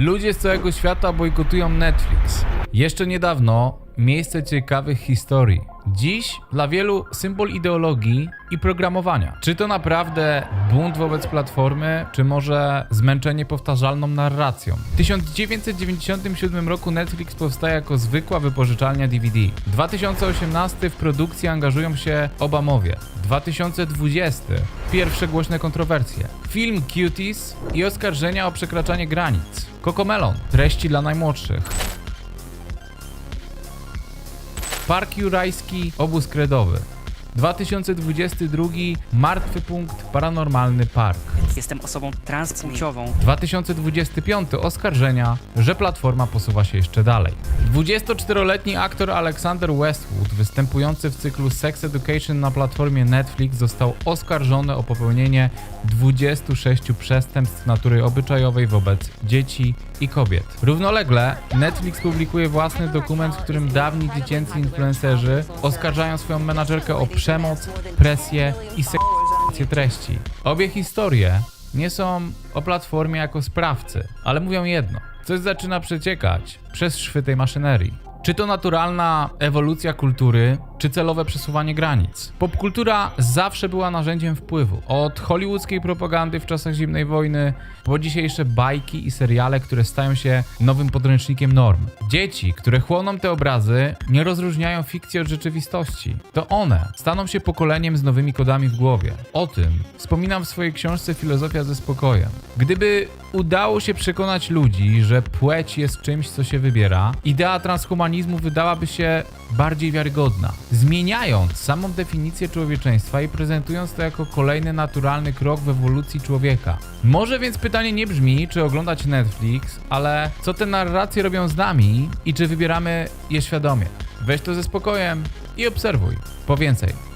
Ludzie z całego świata bojkotują Netflix. Jeszcze niedawno miejsce ciekawych historii. Dziś dla wielu symbol ideologii i programowania. Czy to naprawdę bunt wobec platformy, czy może zmęczenie powtarzalną narracją? W 1997 roku Netflix powstaje jako zwykła wypożyczalnia DVD. 2018 w produkcji angażują się Obamowie. 2020 pierwsze głośne kontrowersje. Film Cuties i oskarżenia o przekraczanie granic. Cocomelon, treści dla najmłodszych. Park Jurajski, obóz kredowy. 2022 Martwy punkt, paranormalny park. Jestem osobą transpłciową. 2025 oskarżenia, że platforma posuwa się jeszcze dalej. 24-letni aktor Alexander Westwood, występujący w cyklu Sex Education na platformie Netflix, został oskarżony o popełnienie 26 przestępstw natury obyczajowej wobec dzieci i kobiet. Równolegle Netflix publikuje własny dokument, w którym dawni dziecięcy influencerzy oskarżają swoją menadżerkę o przemoc, presję i seksualizację treści. Obie historie nie są o platformie jako sprawcy, ale mówią jedno. Coś zaczyna przeciekać przez szwy tej maszynerii. Czy to naturalna ewolucja kultury, czy celowe przesuwanie granic? Popkultura zawsze była narzędziem wpływu. Od hollywoodzkiej propagandy w czasach zimnej wojny, po dzisiejsze bajki i seriale, które stają się nowym podręcznikiem norm. Dzieci, które chłoną te obrazy, nie rozróżniają fikcji od rzeczywistości. To one staną się pokoleniem z nowymi kodami w głowie. O tym wspominam w swojej książce Filozofia ze spokojem. Gdyby udało się przekonać ludzi, że płeć jest czymś, co się wybiera, idea transhumanizmu wydałaby się bardziej wiarygodna. Zmieniając samą definicję człowieczeństwa i prezentując to jako kolejny naturalny krok w ewolucji człowieka. Może więc pytanie nie brzmi, czy oglądać Netflix, ale co te narracje robią z nami i czy wybieramy je świadomie. Weź to ze spokojem i obserwuj. Po więcej.